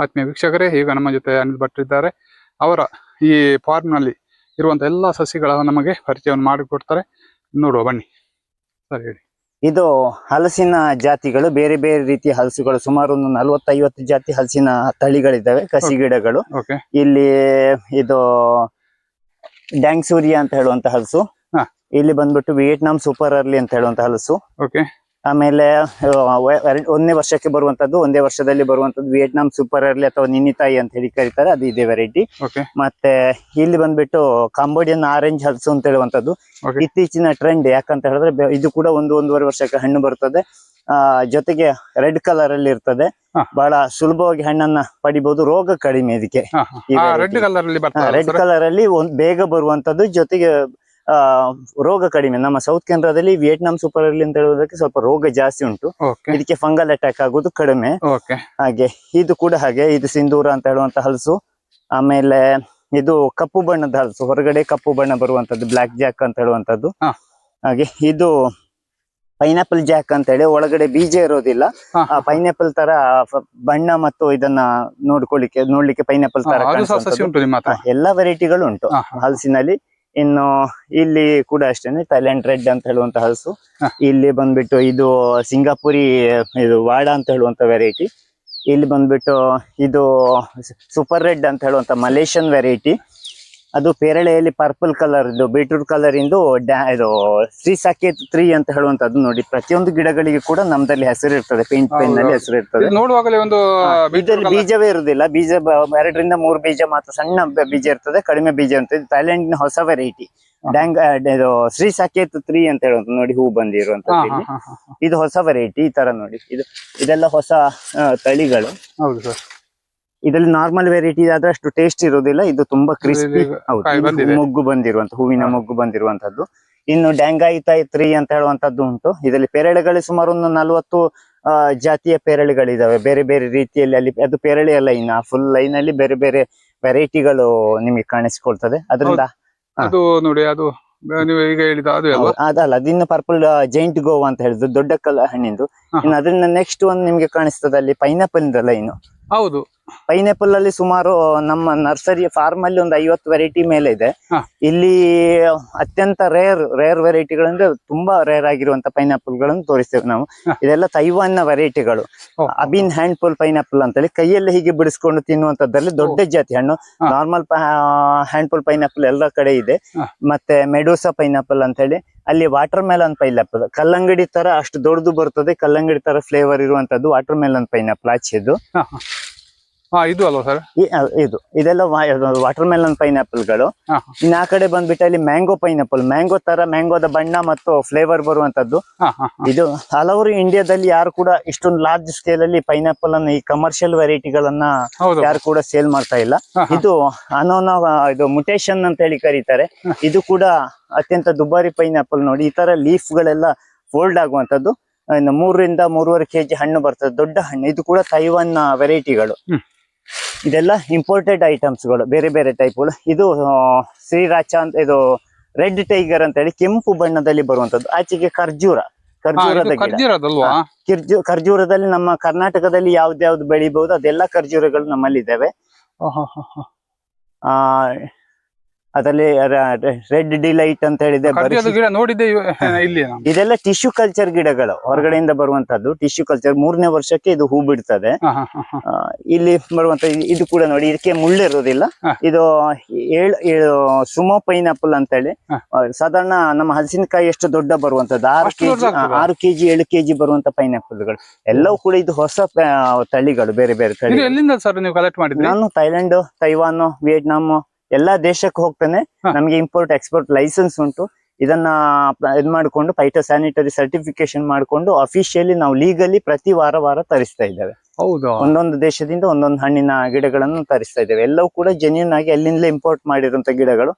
ಆತ್ಮೀಯ ವೀಕ್ಷಕರೇ ಈಗ ನಮ್ಮ ಜೊತೆ ಅನಿಲ್ ಭಟ್ ಇದ್ದಾರೆ. ಅವರ ಈ ಫಾರ್ಮ್ನಲ್ಲಿ ಇರುವಂತ ಎಲ್ಲಾ ಸಸಿಗಳ ನಮಗೆ ಪರಿಚಯವನ್ನು ಮಾಡಿಕೊಡ್ತಾರೆ. ನೋಡುವ ಬನ್ನಿ. ಸರಿ ಹೇಳಿ. ಇದು ಹಲಸಿನ ಜಾತಿಗಳು ಬೇರೆ ಬೇರೆ ರೀತಿಯ ಹಲಸುಗಳು. ಸುಮಾರು ಒಂದು ನಲವತ್ತೈವತ್ತು ಜಾತಿ ಹಲಸಿನ ತಳಿಗಳಿದ್ದಾವೆ ಕಸಿ ಗಿಡಗಳು. ಓಕೆ. ಇಲ್ಲಿ ಇದು ಡ್ಯಾಂಗ್ಸೂರಿಯಾ ಅಂತ ಹೇಳುವಂತ ಹಲಸು. ಇಲ್ಲಿ ಬಂದ್ಬಿಟ್ಟು ವಿಯೆಟ್ನಾಂ ಸೂಪರ್ ಅರ್ಲಿ ಅಂತ ಹೇಳುವಂತ ಹಲಸು. ಓಕೆ. ಆಮೇಲೆ ಒಂದೇ ಒಂದನೇ ವರ್ಷಕ್ಕೆ ಬರುವಂತದ್ದು ಒಂದೇ ವರ್ಷದಲ್ಲಿ ಬರುವಂತದ್ದು ವಿಯೆಟ್ನಾಂ ಸೂಪರ್ ಅರ್ಲಿ ಅಥವಾ ನಿನ್ನಿತಾಯಿ ಅಂತ ಹೇಳಿ ಕರೀತಾರೆ ಅದು ಇದೆ ವೆರೈಟಿ ಮತ್ತೆ ಇಲ್ಲಿ ಬಂದ್ಬಿಟ್ಟು ಕಾಂಬೋಡಿಯನ್ ಆರೆಂಜ್ ಹಲ್ಸು ಅಂತ ಹೇಳುವಂತದ್ದು. ಇತ್ತೀಚಿನ ಟ್ರೆಂಡ್ ಯಾಕಂತ ಹೇಳಿದ್ರೆ ಇದು ಕೂಡ ಒಂದು ಒಂದೂವರೆ ವರ್ಷಕ್ಕೆ ಹಣ್ಣು ಬರ್ತದೆ. ಆ ಜೊತೆಗೆ ರೆಡ್ ಕಲರ್ ಅಲ್ಲಿ ಇರ್ತದೆ. ಬಹಳ ಸುಲಭವಾಗಿ ಹಣ್ಣನ್ನ ಪಡಿಬಹುದು ರೋಗ ಕಡಿಮೆ ಇದಕ್ಕೆ. ರೆಡ್ ಕಲರ್ ಅಲ್ಲಿ ಬೇಗ ಬರುವಂತದ್ದು ಜೊತೆಗೆ ರೋಗ ಕಡಿಮೆ. ನಮ್ಮ ಸೌತ್ ಕೇಂದ್ರದಲ್ಲಿ ವಿಯೆಟ್ನಾಂ ಸೂಪರ್ ಅರ್ಲಿ ಅಂತ ಹೇಳೋದಕ್ಕೆ ಸ್ವಲ್ಪ ರೋಗ ಜಾಸ್ತಿ ಉಂಟು. ಇದಕ್ಕೆ ಫಂಗಲ್ ಅಟ್ಯಾಕ್ ಆಗೋದು ಕಡಿಮೆ. ಹಾಗೆ ಇದು ಕೂಡ ಹಾಗೆ. ಇದು ಸಿಂಧೂರ ಅಂತ ಹೇಳುವಂತ ಹಲಸು. ಆಮೇಲೆ ಇದು ಕಪ್ಪು ಬಣ್ಣದ ಹಲಸು. ಹೊರಗಡೆ ಕಪ್ಪು ಬಣ್ಣ ಬರುವಂತದ್ದು ಬ್ಲಾಕ್ ಜಾಕ್ ಅಂತ ಹೇಳುವಂತದ್ದು. ಹಾಗೆ ಇದು ಪೈನಾಪಲ್ ಜಾಕ್ ಅಂತ ಹೇಳಿ. ಒಳಗಡೆ ಬೀಜ ಇರೋದಿಲ್ಲ. ಆ ಪೈನಾಪಲ್ ತರ ಬಣ್ಣ ಮತ್ತು ಇದನ್ನ ನೋಡ್ಕೊಳ್ಳಿಕ್ಕೆ ನೋಡ್ಲಿಕ್ಕೆ ಪೈನಾಪಲ್ ತರ ಎಲ್ಲಾ ವೆರೈಟಿಗಳು ಉಂಟು. ಹಲಸಿನಲ್ಲಿ ಇನ್ನು ಇಲ್ಲಿ ಕೂಡ ಅಷ್ಟೇನೆ ಥೈಲ್ಯಾಂಡ್ ರೆಡ್ ಅಂತ ಹೇಳುವಂತ ಹಲಸು. ಇಲ್ಲಿ ಬಂದ್ಬಿಟ್ಟು ಇದು ಸಿಂಗಾಪುರಿ ಇದು ವಾಡ ಅಂತ ಹೇಳುವಂತ ವೆರೈಟಿ ಇಲ್ಲಿ ಬಂದ್ಬಿಟ್ಟು ಇದು ಸೂಪರ್ ರೆಡ್ ಅಂತ ಹೇಳುವಂತ ಮಲೇಷಿಯನ್ ವೆರೈಟಿ ಅದು ಪೇರಳೆಯಲ್ಲಿ ಪರ್ಪಲ್ ಕಲರ್ ಇದು ಬೀಟ್ರೂಟ್ ಕಲರ್ ಇಂದು ಡ್ಯಾ ಇದು ಶ್ರೀ ಸಾಕೇತ್ ತ್ರೀ ಅಂತ ಹೇಳುವಂತದ್ದು ನೋಡಿ. ಪ್ರತಿಯೊಂದು ಗಿಡಗಳಿಗೆ ಕೂಡ ನಮ್ದಲ್ಲಿ ಹೆಸರು ಇರ್ತದೆ ಪೇಂಟ್ ಪೆನ್ನಲ್ಲಿ ಹೆಸರು ಇರ್ತದೆ. ನೋಡುವಾಗಲೇ ಒಂದು ಇದರಲ್ಲಿ ಬೀಜವೇ ಇರುದಿಲ್ಲ ಬೀಜ ಎರಡರಿಂದ ಮೂರು ಬೀಜ ಮಾತ್ರ ಸಣ್ಣ ಬೀಜ ಇರ್ತದೆ ಕಡಿಮೆ ಬೀಜ ಅಂತ. ಇರ್ತದೆ ಥೈಲ್ಯಾಂಡ್ ಹೊಸ ವೆರೈಟಿ ಡ್ಯಾಂಗ್ ಇದು ಶ್ರೀ ಸಾಕೇತ್ ತ್ರೀ ಅಂತ ಹೇಳುವಂತ ನೋಡಿ ಹೂ ಬಂದಿರುವಂತ ಬಂದಿರುವಂತದ್ದು. ಇದು ಹೊಸ ವೆರೈಟಿ ಈ ತರ ನೋಡಿ. ಇದು ಇದೆಲ್ಲ ಹೊಸ ತಳಿಗಳು. ಹೌದು ಸರ್. ಇದರಲ್ಲಿ ನಾರ್ಮಲ್ ವೆರೈಟಿ ಆದ್ರೆ ಅಷ್ಟು ಟೇಸ್ಟ್ ಇರೋದಿಲ್ಲ. ಇದು ತುಂಬಾ ಕ್ರಿಸ್ಪಿ ಹೌದು ಮೊಗ್ಗು ಬಂದಿರುವಂತ ಹೂವಿನ ಮೊಗ್ಗು ಬಂದಿರುವಂತದ್ದು. ಇನ್ನು ಡ್ಯಾಂಗಾಯಿ ತಾಯಿ ತ್ರೀ ಅಂತ ಹೇಳುವಂತದ್ದು ಉಂಟು. ಇದರಲ್ಲಿ ಪೇರಳೆಗಳು ಸುಮಾರು ಒಂದು ನಲವತ್ತು ಜಾತಿಯ ಪೇರಳೆಗಳಿದಾವೆ. ಬೇರೆ ಬೇರೆ ರೀತಿಯಲ್ಲಿ ಅಲ್ಲಿ ಅದು ಪೇರಳೆ ಲೈನ್ ಆ ಫುಲ್ ಲೈನ್ ಅಲ್ಲಿ ಬೇರೆ ಬೇರೆ ವೆರೈಟಿಗಳು ನಿಮಗೆ ಕಾಣಿಸಿಕೊಳ್ತದೆ. ಅದರಿಂದ. ಅದು ನೋಡಿ ಅದು ನೀವು ಈಗ ಹೇಳಿದ ಅದು ಅದಲ್ಲ ಅದಿನ್ನು ಪರ್ಪಲ್ ಜೈಂಟ್ ಗೋವಾ ಅಂತ ಹೇಳಿದ್ರು. ದೊಡ್ಡ ಕಲ ಹಣ್ಣಿಂದು. ಇನ್ನು ಅದರಿಂದ ನೆಕ್ಸ್ಟ್ ಒಂದು ನಿಮ್ಗೆ ಕಾಣಿಸ್ತದೆ ಅಲ್ಲಿ ಪೈನಾಪಲ್ ಲೈನ್ ಹೌದು. ಪೈನಾಪಲ್ ಅಲ್ಲಿ ಸುಮಾರು ನಮ್ಮ ನರ್ಸರಿ ಫಾರ್ಮ್ ಅಲ್ಲಿ ಒಂದು ಐವತ್ತು ವೆರೈಟಿ ಮೇಲೆ ಇದೆ. ಇಲ್ಲಿ ಅತ್ಯಂತ ರೇರ್ ರೇರ್ ವೆರೈಟಿಗಳಂದ್ರೆ ತುಂಬಾ ರೇರ್ ಆಗಿರುವಂತ ಪೈನಾಪಲ್ಗಳನ್ನು ತೋರಿಸ್ತೇವೆ ನಾವು. ಇದೆಲ್ಲ ತೈವಾನ್ನ ವೆರೈಟಿಗಳು ಅಬಿನ್ ಹ್ಯಾಂಡ್ ಪುಲ್ ಪೈನಾಪಲ್ ಅಂತೇಳಿ ಕೈಯಲ್ಲಿ ಹೀಗೆ ಬಿಡಿಸ್ಕೊಂಡು ತಿನ್ನುವಂತದ್ದಲ್ಲಿ ದೊಡ್ಡ ಜಾತಿ ಹಣ್ಣು. ನಾರ್ಮಲ್ ಹ್ಯಾಂಡ್ ಪುಲ್ ಪೈನಾಪಲ್ ಎಲ್ಲ ಕಡೆ ಇದೆ. ಮತ್ತೆ ಮೆಡೋಸಾ ಪೈನಾಪಲ್ ಅಂತ ಹೇಳಿ ಅಲ್ಲಿ ವಾಟರ್ ಮೆಲನ್ ಪೈನಾಪಲ್ ಕಲ್ಲಂಗಡಿ ತರ ಅಷ್ಟು ದೊಡ್ಡದು ಬರ್ತದೆ, ಕಲ್ಲಂಗಡಿ ತರ ಫ್ಲೇವರ್ ಇರುವಂತದ್ದು ವಾಟರ್ ಮೆಲನ್ ಪೈನಾಪಲ್ ಆಚೆದು. ಇದು ಅಲ್ವಾ ಸರ್ ಇದು. ಇದೆಲ್ಲ ವಾಟರ್ ಮೆಲನ್ ಪೈನಾಪಲ್ಗಳು ಗಳು ಇನ್ನು ಆ ಕಡೆ ಬಂದ್ಬಿಟ್ಟು ಅಲ್ಲಿ ಮ್ಯಾಂಗೋ ಪೈನಾಪಲ್ ಮ್ಯಾಂಗೋ ತರ ಮ್ಯಾಂಗೋದ ಬಣ್ಣ ಮತ್ತು ಫ್ಲೇವರ್ ಬರುವಂತದ್ದು ಇದು ಹಲವರು ಇಂಡಿಯಾದಲ್ಲಿ ಯಾರು ಕೂಡ ಇಷ್ಟೊಂದು ಲಾರ್ಜ್ ಸ್ಕೇಲ್ ಅಲ್ಲಿ ಪೈನಾಪಲ್ ಅನ್ನ ಈ ಕಮರ್ಷಿಯಲ್ ವೆರೈಟಿಗಳನ್ನ ಯಾರು ಕೂಡ ಸೇಲ್ ಮಾಡ್ತಾ ಇಲ್ಲ. ಇದು ಅನೋನ ಇದು ಮುಟೇಶನ್ ಅಂತ ಹೇಳಿ ಕರೀತಾರೆ ಇದು ಕೂಡ ಅತ್ಯಂತ ದುಬಾರಿ ಪೈನಾಪಲ್ ನೋಡಿ ಈ ತರ ಲೀಫ್ ಗಳೆಲ್ಲ ಫೋಲ್ಡ್ ಆಗುವಂತದ್ದು ಇನ್ನು ಮೂರರಿಂದ ಮೂರುವರೆ ಕೆಜಿ ಹಣ್ಣು ಬರ್ತದೆ ದೊಡ್ಡ ಹಣ್ಣು. ಇದು ಕೂಡ ತೈವಾನ್ ವೆರೈಟಿಗಳು. ಇದೆಲ್ಲ ಇಂಪೋರ್ಟೆಡ್ ಐಟಮ್ಸ್ಗಳು ಬೇರೆ ಬೇರೆ ಟೈಪ್ಗಳು ಇದು ಶ್ರೀರಾಚಾ ಅಂತ ಇದು ರೆಡ್ ಟೈಗರ್ ಅಂತ ಹೇಳಿ ಕೆಂಪು ಬಣ್ಣದಲ್ಲಿ ಬರುವಂತದ್ದು. ಆಚೆಗೆ ಖರ್ಜೂರ ಖರ್ಜೂರದ ಗಿಡ. ಖರ್ಜೂರದಲ್ಲಿ ನಮ್ಮ ಕರ್ನಾಟಕದಲ್ಲಿ ಯಾವ್ದ್ಯಾವ್ದು ಬೆಳಿಬಹುದು ಅದೆಲ್ಲ ಖರ್ಜೂರಗಳು ನಮ್ಮಲ್ಲಿ ಇದ್ದಾವೆ. ಆ ಅದರಲ್ಲಿ ರೆಡ್ ಡಿಲೈಟ್ ಅಂತ ಹೇಳಿದೆ ಗಿಡ ನೋಡಿದ್ದೆ ಇಲ್ಲಿ ಇದೆಲ್ಲ ಟಿಶ್ಯೂ ಕಲ್ಚರ್ ಗಿಡಗಳು ಹೊರಗಡೆಯಿಂದ ಬರುವಂತದ್ದು ಟಿಶ್ಯೂ ಕಲ್ಚರ್. ಮೂರನೇ ವರ್ಷಕ್ಕೆ ಇದು ಹೂ ಬಿಡ್ತದೆ. ಇಲ್ಲಿ ಬರುವಂತ ಇದು ಕೂಡ ನೋಡಿ ಇದಕ್ಕೆ ಮುಳ್ಳಿರೋದಿಲ್ಲ ಇರೋದಿಲ್ಲ ಇದು ಏಳು ಸುಮೋ ಪೈನಾಪಲ್ ಅಂತ ಹೇಳಿ ಸಾಧಾರಣ ನಮ್ಮ ಹಲಸಿನಕಾಯಿ ಎಷ್ಟು ದೊಡ್ಡ ಬರುವಂತದ್ದು ಆರು ಕೆಜಿ? ಆರು ಕೆಜಿ ಏಳು ಕೆಜಿ ಬರುವಂತ ಪೈನಾಪಲ್ಗಳು. ಎಲ್ಲವೂ ಕೂಡ ಇದು ಹೊಸ ತಳಿಗಳು ಬೇರೆ ಬೇರೆ ತಳಿ ಸರ್ ನೀವು ಕಲೆಕ್ಟ್ ಮಾಡಿದ್ರಿ? ನಾನು ಥೈಲ್ಯಾಂಡ್ ತೈವಾನ್ ವಿಯೆಟ್ನಾಂ ಎಲ್ಲಾ ದೇಶಕ್ಕೆ ಹೋಗ್ತಾನೆ. ನಮಗೆ ಇಂಪೋರ್ಟ್ ಎಕ್ಸ್ಪೋರ್ಟ್ ಲೈಸೆನ್ಸ್ ಉಂಟು. ಇದನ್ನ ಇದ್ ಮಾಡ್ಕೊಂಡು ಫೈಟೋ ಸ್ಯಾನಿಟರಿ ಸರ್ಟಿಫಿಕೇಶನ್ ಮಾಡ್ಕೊಂಡು ಅಫಿಷಿಯಲಿ ನಾವು ಲೀಗಲಿ ಪ್ರತಿ ವಾರ ವಾರ ತರಿಸ್ತಾ ಇದ್ದೇವೆ. ಹೌದು? ಒಂದೊಂದು ದೇಶದಿಂದ ಒಂದೊಂದು ಹಣ್ಣಿನ ಗಿಡಗಳನ್ನು ತರಿಸ್ತಾ ಇದ್ದೇವೆ. ಎಲ್ಲವೂ ಕೂಡ ಜೆನ್ಯೂನ್ ಆಗಿ ಅಲ್ಲಿಂದಲೇ ಇಂಪೋರ್ಟ್ ಮಾಡಿರುವಂತ ಗಿಡಗಳು.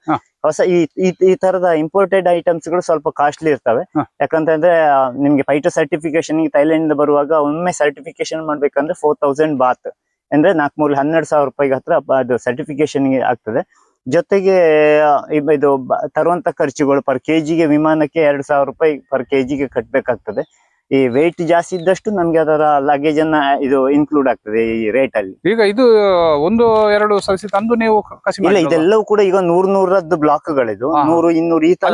ಹೊಸ ಈ ಈ- ತರದ ಇಂಪೋರ್ಟೆಡ್ ಐಟಮ್ಸ್ಗಳು ಸ್ವಲ್ಪ ಕಾಸ್ಟ್ಲಿ ಇರ್ತವೆ. ಯಾಕಂತಂದ್ರೆ ನಿಮ್ಗೆ ಫೈಟೋ ಸರ್ಟಿಫಿಕೇಶನ್ ಥೈಲ್ಯಾಂಡ್ ಇಂದ ಬರುವಾಗ ಒಮ್ಮೆ ಸರ್ಟಿಫಿಕೇಶನ್ ಮಾಡ್ಬೇಕಂದ್ರೆ ಫೋರ್ ತೌಸಂಡ್ ಬಾತ್ ಅಂದ್ರೆ ನಾಲ್ಕು ಮೂರು ಹನ್ನೆರಡು ಸಾವಿರ ರೂಪಾಯಿಗೆ ಹತ್ರ ಅದು ಸರ್ಟಿಫಿಕೇಶನ್ ಆಗ್ತದೆ. ಜೊತೆಗೆ ಇದು ತರುವಂತ ಖರ್ಚುಗಳು ಪರ್ ಕೆಜಿಗೆ ವಿಮಾನಕ್ಕೆ ಎರಡ್ ಸಾವಿರ ರೂಪಾಯಿ ಪರ್ ಕೆಜಿಗೆ ಕಟ್ಬೇಕಾಗ್ತದೆ. ಈ ವೆಯ್ಟ್ ಜಾಸ್ತಿ ಇದ್ದಷ್ಟು ನಮ್ಗೆ ಅದರ ಲಗೇಜ್ ಅನ್ನ ಇದು ಇನ್ಕ್ಲೂಡ್ ಆಗ್ತದೆ ಈ ರೇಟ್ ಅಲ್ಲಿ. ಈಗ ಇದು ಒಂದು ಎರಡು ಸರಿಸಿ ತಂದು ನೀವು ಕಸಿ ಇಲ್ಲ ಇದೆಲ್ಲವೂ ಕೂಡ ಈಗ ನೂರ್ ನೂರದ್ದು ಬ್ಲಾಕ್ ಗಳಿದು. ನೂರು ಇನ್ನೂರು ಈ ತರ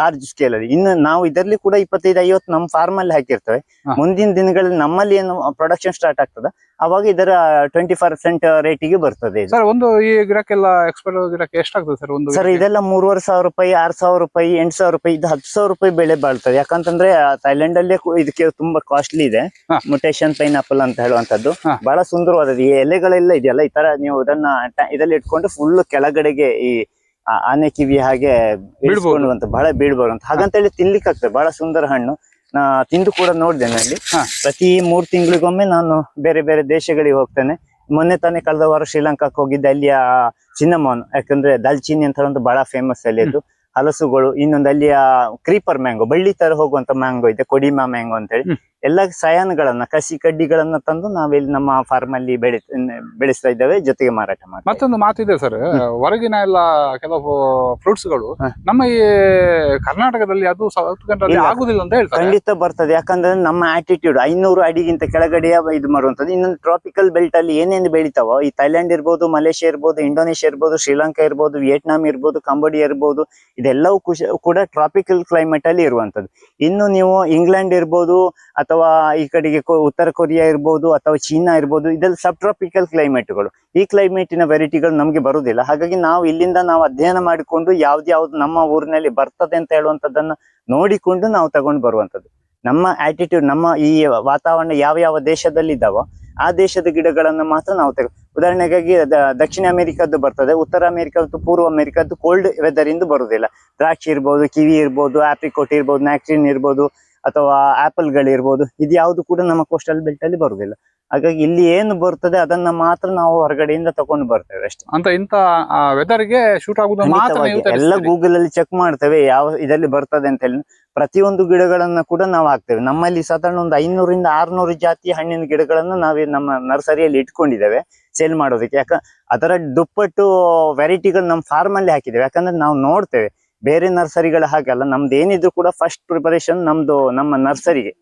ಲಾರ್ಜ್ ಸ್ಕೇಲ್ ಅಲ್ಲಿ. ಇನ್ನು ನಾವು ಇದರಲ್ಲಿ ಕೂಡ ಇಪ್ಪತ್ತೈದು ಐವತ್ತು ನಮ್ಮ ಫಾರ್ಮ್ ಅಲ್ಲಿ ಹಾಕಿರ್ತೇವೆ. ಮುಂದಿನ ದಿನಗಳಲ್ಲಿ ನಮ್ಮಲ್ಲಿ ಏನು ಪ್ರೊಡಕ್ಷನ್ ಸ್ಟಾರ್ಟ್ ಆಗ್ತದ ಅವಾಗ ಇದರ ಟ್ವೆಂಟಿ ಪರ್ಸೆಂಟ್ ರೇಟಿಗೆ ಬರ್ತದೆ ಇದು. ಸರ್ ಒಂದು ಈ ಗಿಡಕ್ಕೆಲ್ಲ ಎಕ್ಸ್ಪೈರ್ ಗಿಡಕ್ಕೆ ಎಷ್ಟಾಗ್ತದೆ ಸರ್ ಒಂದು ಸರ್ ಇದೆಲ್ಲ ಮೂರುವರೆ ಸಾವಿರ ರೂಪಾಯಿ ಆರ್ ಸಾವಿರ ರೂಪಾಯಿ ಎಂಟು ಸಾವಿರ ರೂಪಾಯಿ ಇದು ಹತ್ತು ಸಾವಿರ ರೂಪಾಯಿ ಬೆಲೆ ಬಾಳ್ತದೆ ಯಾಕಂತಂದ್ರೆ ಥೈಲ್ಯಾಂಡ್ ಅಲ್ಲೇ ಕು- ಇದಕ್ಕೆ ತುಂಬಾ ಕಾಸ್ಟ್ಲಿ ಇದೆ ಹಾ. ಮುಟೇಶನ್ ಪೈನಾಪಲ್ ಅಂತ ಹೇಳುವಂತದ್ದು ಹಾ. ಬಹಳ ಸುಂದರವಾದದ್ದು ಈ ಎಲೆಗಳೆಲ್ಲ ಇದೆಯಲ್ಲ ಈ ತರ ನೀವು ಇದನ್ನ ಟ- ಇದ್ರಲ್ಲಿ ಇಟ್ಕೊಂಡು ಫುಲ್ ಕೆಳಗಡೆಗೆ ಈ ಆ- ಆನೆ ಕಿವಿ ಹಾಗೆ ಬೀಳ್ಬೋದು. ಅಂತ ಬಹಳ ಬೀಳ್ಬಾರ್ದು ಅಂತ ಹಾಗಂತೇಳಿ ತಿನ್ಲಿಕ್ಕೆ ಆಗ್ತದೆ ಬಹಳ ಸುಂದರ ಹಣ್ಣು ತಿಂದು ಕೂಡ ನೋಡಿದ್ದೇನೆ ಅಲ್ಲಿ. ಹಾ. ಪ್ರತಿ ಮೂರ್ ತಿಂಗಳಿಗೊಮ್ಮೆ ನಾನು ಬೇರೆ ಬೇರೆ ದೇಶಗಳಿಗೆ ಹೋಗ್ತೇನೆ. ಮೊನ್ನೆ ತಾನೇ ಕಳೆದ ವಾರ ಶ್ರೀಲಂಕಾಕ್ಕೆ ಹೋಗಿದ್ದೆ. ಅಲ್ಲಿಯ ಚಿನ್ನಮೋನ್ ಯಾಕಂದ್ರೆ ದಾಲ್ಚಿನ್ನಿ ಅಂತ ಒಂದು ಬಹಳ ಫೇಮಸ್ ಅಲ್ಲಿದ್ದು ಹಲಸುಗಳು ಇನ್ನೊಂದು ಅಲ್ಲಿಯ ಕ್ರೀಪರ್ ಮ್ಯಾಂಗೋ ಬಳ್ಳಿ ತರ ಹೋಗುವಂತ ಮ್ಯಾಂಗೋ ಇದೆ ಕೊಡಿಮಾ ಮ್ಯಾಂಗೋ ಅಂತೇಳಿ. ಹ್ಮ್. ಎಲ್ಲ ಸಯಾನ್ಗಳನ್ನ ಕಸಿ ಕಡ್ಡಿಗಳನ್ನ ತಂದು ನಾವಿಲ್ಲಿ ನಮ್ಮ ಫಾರ್ಮ್ ಅಲ್ಲಿ ಬೆಳಿ ಬೆಳೆಸ್ತಾ ಇದ್ದೇವೆ ಜೊತೆಗೆ ಮಾರಾಟ ಮಾಡಿ ಮತ್ತೊಂದು ಮಾತಿದೆ ಸರ್ ಹೊರಗಿನ ಎಲ್ಲ ಕೆಲವು ಫ್ರೂಟ್ಸ್ಗಳು ನಮ್ಮ ಈ ಕರ್ನಾಟಕದಲ್ಲಿ ಅದು ಸೌತ್. ಆಗುದಿಲ್ಲ ಅಂತ ಹೇಳ್ತಾರೆ. ಖಂಡಿತ ಬರ್ತದೆ ಯಾಕಂದ್ರೆ ನಮ್ಮ ಆಟಿಟ್ಯೂಡ್ ಐನೂರು ಅಡಿಗಿಂತ ಕೆಳಗಡೆ ಇದು ಮಾಡುವಂತದ್ದು ಇನ್ನೊಂದು ಟ್ರಾಪಿಕಲ್ ಬೆಲ್ಟ್ ಅಲ್ಲಿ ಏನೇನು ಬೆಳಿತಾವೋ ಈ ಥೈಲ್ಯಾಂಡ್ ಇರ್ಬೋದು ಮಲೇಷಿಯಾ ಇರ್ಬೋದು ಇಂಡೋನೇಷಿಯಾ ಇರ್ಬೋದು ಶ್ರೀಲಂಕಾ ಇರ್ಬೋದು ವಿಯೆಟ್ನಾಂ ಇರ್ಬೋದು ಕಂಬೋಡಿಯಾ ಇರ್ಬೋದು ಇದೆಲ್ಲವೂ ಕೂಡ ಟ್ರಾಪಿಕಲ್ ಕ್ಲೈಮೇಟ್ ಅಲ್ಲಿ ಇರುವಂತದ್ದು ಇನ್ನು ನೀವು ಇಂಗ್ಲೆಂಡ್ ಇರ್ಬೋದು ಅಥವಾ ಈ ಕಡೆಗೆ ಉತ್ತರ ಕೊರಿಯಾ ಇರ್ಬೋದು ಅಥವಾ ಚೀನಾ ಇರ್ಬೋದು ಇದೆಲ್ಲ ಸಬ್ ಟ್ರಾಪಿಕಲ್ ಕ್ಲೈಮೇಟ್ಗಳು ಈ ಕ್ಲೈಮೇಟಿನ ವೆರೈಟಿಗಳು ನಮಗೆ ಬರುವುದಿಲ್ಲ ಹಾಗಾಗಿ ನಾವು ಇಲ್ಲಿಂದ ನಾವು ಅಧ್ಯಯನ ಮಾಡಿಕೊಂಡು ಯಾವ್ದ್ಯಾವ್ದು ಯಾವ್ದು ನಮ್ಮ ಊರಿನಲ್ಲಿ ಬರ್ತದೆ ಅಂತ ಹೇಳುವಂತದ್ದನ್ನ ನೋಡಿಕೊಂಡು ನಾವು ತಗೊಂಡು ಬರುವಂಥದ್ದು. ನಮ್ಮ ಆಟಿಟ್ಯೂಡ್ ನಮ್ಮ ಈ ವಾತಾವರಣ ಯಾವ ಯಾವ ದೇಶದಲ್ಲಿ ಇದ್ದಾವೋ ಆ ದೇಶದ ಗಿಡಗಳನ್ನು ಮಾತ್ರ ನಾವು ತೆಗೆ, ಉದಾಹರಣೆಗಾಗಿ ದಕ್ಷಿಣ ಅಮೆರಿಕದ್ದು ಬರ್ತದೆ, ಉತ್ತರ ಅಮೆರಿಕ ಮತ್ತು ಪೂರ್ವ ಅಮೆರಿಕದ್ದು ಕೋಲ್ಡ್ ವೆದರ್ ಇಂದ ಬರುವುದಿಲ್ಲ ದ್ರಾಕ್ಷಿ ಇರ್ಬೋದು, ಕಿವಿ ಇರ್ಬೋದು ಆಪ್ರಿಕೋಟ್ ಇರ್ಬೋದು ನ್ಯಾಕ್ಟ್ರಿನ್ ಇರ್ಬೋದು ಅಥವಾ ಆಪಲ್ ಗಳಿರ್ಬೋದು ಇದು ಯಾವ್ದು ಕೂಡ ನಮ್ಮ ಕೋಸ್ಟಲ್ ಬೆಲ್ಟ್ ಅಲ್ಲಿ ಬರುದಿಲ್ಲ ಹಾಗಾಗಿ ಇಲ್ಲಿ ಏನು ಬರ್ತದೆ ಅದನ್ನ ಮಾತ್ರ ನಾವು ಹೊರಗಡೆಯಿಂದ ತಗೊಂಡು ಬರ್ತೇವೆ ಅಷ್ಟೇ. ಅಂತ ಇಂತ ವೆದರ್ಗೆ ಶೂಟ್ ಆಗುದು ಎಲ್ಲ ಗೂಗಲ್ ಅಲ್ಲಿ ಚೆಕ್ ಮಾಡ್ತೇವೆ ಯಾವ ಇದರಲ್ಲಿ ಬರ್ತದೆ ಅಂತ ಹೇಳಿ. ಪ್ರತಿಯೊಂದು ಗಿಡಗಳನ್ನ ಕೂಡ ನಾವು ಹಾಕ್ತೇವೆ. ನಮ್ಮಲ್ಲಿ ಸಾಧಾರಣ ಒಂದು ಐನೂರಿಂದ ಆರ್ನೂರು ಜಾತಿ ಹಣ್ಣಿನ ಗಿಡಗಳನ್ನ ನಾವು ನಮ್ಮ ನರ್ಸರಿಯಲ್ಲಿ ಇಟ್ಕೊಂಡಿದ್ದೇವೆ ಸೇಲ್ ಮಾಡೋದಕ್ಕೆ. ಯಾಕ ಅದರ ದುಪ್ಪಟ್ಟು ವೆರೈಟಿಗಳು ನಮ್ಮ ಫಾರ್ಮ್ ಅಲ್ಲಿ ಹಾಕಿದ್ದೇವೆ. ಯಾಕಂದ್ರೆ ನಾವು ನೋಡ್ತೇವೆ ಬೇರೆ ನರ್ಸರಿಗಳ ಹಾಗಲ್ಲ ನಮ್ದು ಏನಿದ್ರು ಕೂಡ ಫಸ್ಟ್ ಪ್ರಿಪರೇಷನ್ ನಮ್ದು ನಮ್ಮ ನರ್ಸರಿಗೆ.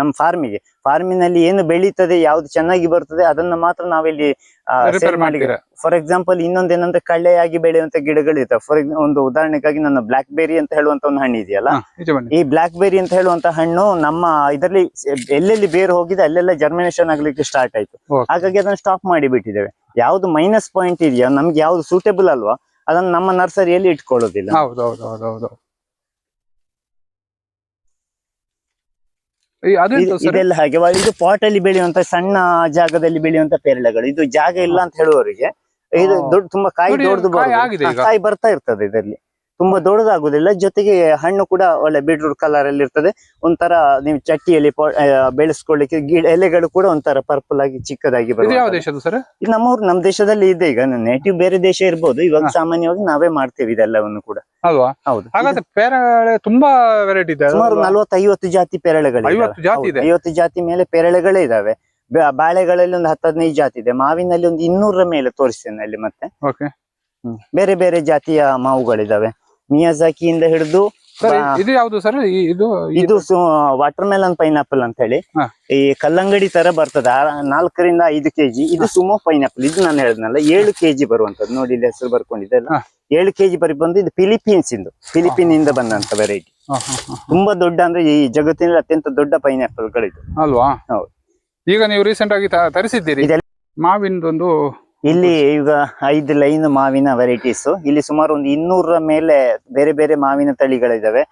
ನಮ್ಮ ಫಾರ್ಮಿಗೆ ಫಾರ್ಮಿನಲ್ಲಿ ಏನು ಬೆಳೀತದೆ ಯಾವ್ದು ಚೆನ್ನಾಗಿ ಬರ್ತದೆ ಅದನ್ನ ಮಾತ್ರ ನಾವಿಲ್ಲಿ Repair ಸೇಲ್ ಮಾಡಿ ಫಾರ್ ಎಕ್ಸಾಂಪಲ್ ಇನ್ನೊಂದೇನಂದ್ರೆ ಕಳ್ಳೆಯಾಗಿ ಬೆಳೆಯುವಂತ ಗಿಡಗಳು ಇರ್ತವೆ. ಫಾರ್ ಒಂದು ಉದಾಹರಣೆಗಾಗಿ ನನ್ನ ಬ್ಲಾಕ್ ಬೆರಿ ಅಂತ ಹೇಳುವಂತ ಒಂದು ಹಣ್ಣು ಇದೆಯಲ್ಲ? ಈ ಬ್ಲಾಕ್ ಬೆರಿ ಅಂತ ಹೇಳುವಂತ ಹಣ್ಣು ನಮ್ಮ ಇದರಲ್ಲಿ ಎಲ್ಲೆಲ್ಲಿ ಬೇರು ಹೋಗಿದೆ ಅಲ್ಲೆಲ್ಲ ಜರ್ಮಿನೇಷನ್ ಆಗ್ಲಿಕ್ಕೆ ಸ್ಟಾರ್ಟ್ ಆಯ್ತು. ಹಾಗಾಗಿ ಅದನ್ನ ಸ್ಟಾಪ್ ಮಾಡಿ ಬಿಟ್ಟಿದ್ದೇವೆ ಯಾವ್ದು ಮೈನಸ್ ಪಾಯಿಂಟ್ ಇದೆಯಾ ನಮ್ಗೆ ಯಾವ್ದು ಸೂಟೇಬಲ್ ಅಲ್ವಾ ಅದನ್ನ ನಮ್ಮ ನರ್ಸರಿಯಲ್ಲಿ ಇಟ್ಕೊಳ್ಳೋದಿಲ್ಲ. ಹೌದು ಹೌದು ಹೌದು ಹೌದು ಇದು- ಇದೆಲ್ಲ ಹಾಗೆ ವ- ಇದು ಪಾಟ್ ಅಲ್ಲಿ ಬೆಳೆಯುವಂತ ಸಣ್ಣ ಜಾಗದಲ್ಲಿ ಬೆಳೆಯುವಂತ ಪೇರಳೆಗಳು. ಇದು ಜಾಗ ಇಲ್ಲ ಅಂತ ಹೇಳುವವರಿಗೆ ಇದು ದುಡ್ಡು ದೊಡ್ಡ ತುಂಬಾ ಕಾಯಿ ನೋಡಿ, ದೊಡ್ಡದು ಕಾಯಿ ಆಗಿದೆ ಈಗ. ಕಾಯಿ ಬರ್ತಾ ಇರ್ತದೆ ಇದರಲ್ಲಿ. ತುಂಬಾ ದೊಡ್ಡದಾಗುದಿಲ್ಲ. ಜೊತೆಗೆ ಹಣ್ಣು ಕೂಡ ಒಳ್ಳೆ ಬೀಟ್ರೂಟ್ ಕಲರ್ ಅಲ್ಲಿ ಇರ್ತದೆ. ಒಂಥರ ನೀವು ಚಟ್ಟಿಯಲ್ಲಿ ಬೆಳೆಸ್ಕೊಳ್ಳಿಕ್ಕೆ ಗಿಡ ಎಲೆಗಳು ಕೂಡ ಒಂಥರ ಪರ್ಪಲ್ ಆಗಿ ಚಿಕ್ಕದಾಗಿ. ಸರ್? ಇದು ನಮ್ಮ ಊರು ನಮ್ಮ ದೇಶದಲ್ಲಿ ಇದೆ. ಈಗ ನೇಟಿವ್ ಬೇರೆ ದೇಶ ಇರ್ಬೋದು. ಇವಾಗ ಸಾಮಾನ್ಯವಾಗಿ ನಾವೇ ಮಾಡ್ತೇವೆ ಇದೆಲ್ಲವನ್ನು ಕೂಡ. ಅಲ್ವಾ? ಹೌದು. ಹಾಗಾದ್ರೆ ಪೇರಳೆ ತುಂಬಾ ವೆರೈಟಿ ಇದೆ ಸುಮಾರು? ನಲ್ವತ್ತು ಐವತ್ತು ಜಾತಿ ಪೇರಳೆಗಳು ಐವತ್ತು ಜಾತಿ ಇದೆ? ಐವತ್ತು ಜಾತಿ ಮೇಲೆ ಪೇರಳೆಗಳೇ ಇದಾವೆ. ಬಾಳೆಗಳಲ್ಲಿ ಒಂದು ಹತ್ತು ಹದಿನೈದು ಜಾತಿ ಇದೆ. ಮಾವಿನಲ್ಲಿ ಒಂದು ಇನ್ನೂರ ಮೇಲೆ ತೋರಿಸ್ತೇನೆ ಅಲ್ಲಿ ಮತ್ತೆ. ಬೇರೆ ಬೇರೆ ಜಾತಿಯ ಮಾವುಗಳಿದಾವೆ. ಮಿಯಾಜಾಕಿಯಿಂದ ಹಿಡಿದು ಇದು ಯಾವ್ದು ಸರ್? ಇದು ಇದು ವಾಟರ್ ಮೆಲನ್ ಪೈನಾಪಲ್ ಅಂತ ಹೇಳಿ ಈ ಕಲ್ಲಂಗಡಿ ತರ ಬರ್ತದ. ನಾಲ್ಕರಿಂದ ಐದು ಕೆಜಿ ಇದು ಸುಮೋ ಪೈನಾಪಲ್ ಇದು ನಾನು ಹೇಳಿದ್ನಲ್ಲ ಏಳು ಕೆಜಿ ಬರುವಂತದ್ದು ನೋಡಿ ಇಲ್ಲಿ ಹೆಸರು ಬರ್ಕೊಂಡಿದ್ದೆಲ್ಲ ಅಲ್ಲ. ಏಳು ಕೆಜಿ ಬರಿ ಬಂದು ಇದು ಫಿಲಿಪೀನ್ಸ್ ಇಂದು. ಫಿಲಿಪೀನ್ ಇಂದ ಬಂದಂತ ವೆರೈಟಿ. ತುಂಬಾ ದೊಡ್ಡ ಅಂದ್ರೆ ಈ ಜಗತ್ತಿನಲ್ಲಿ ಅತ್ಯಂತ ದೊಡ್ಡ ಪೈನಾಪಲ್ ಗಳಿದು ಅಲ್ವಾ? ಹೌದು. ಈಗ ನೀವು ರೀಸೆಂಟ್ ಆಗಿ ತರಿಸಿದ್ದೀರಿ. ಮಾವಿನದೊಂದು ಇಲ್ಲಿ ಈಗ ಐದು ಲೈನ್ ಮಾವಿನ ವೆರೈಟೀಸ್ ಇಲ್ಲಿ ಸುಮಾರು ಒಂದು ಇನ್ನೂರ ಮೇಲೆ ಬೇರೆ ಬೇರೆ ಮಾವಿನ ತಳಿಗಳಿದಾವೆ.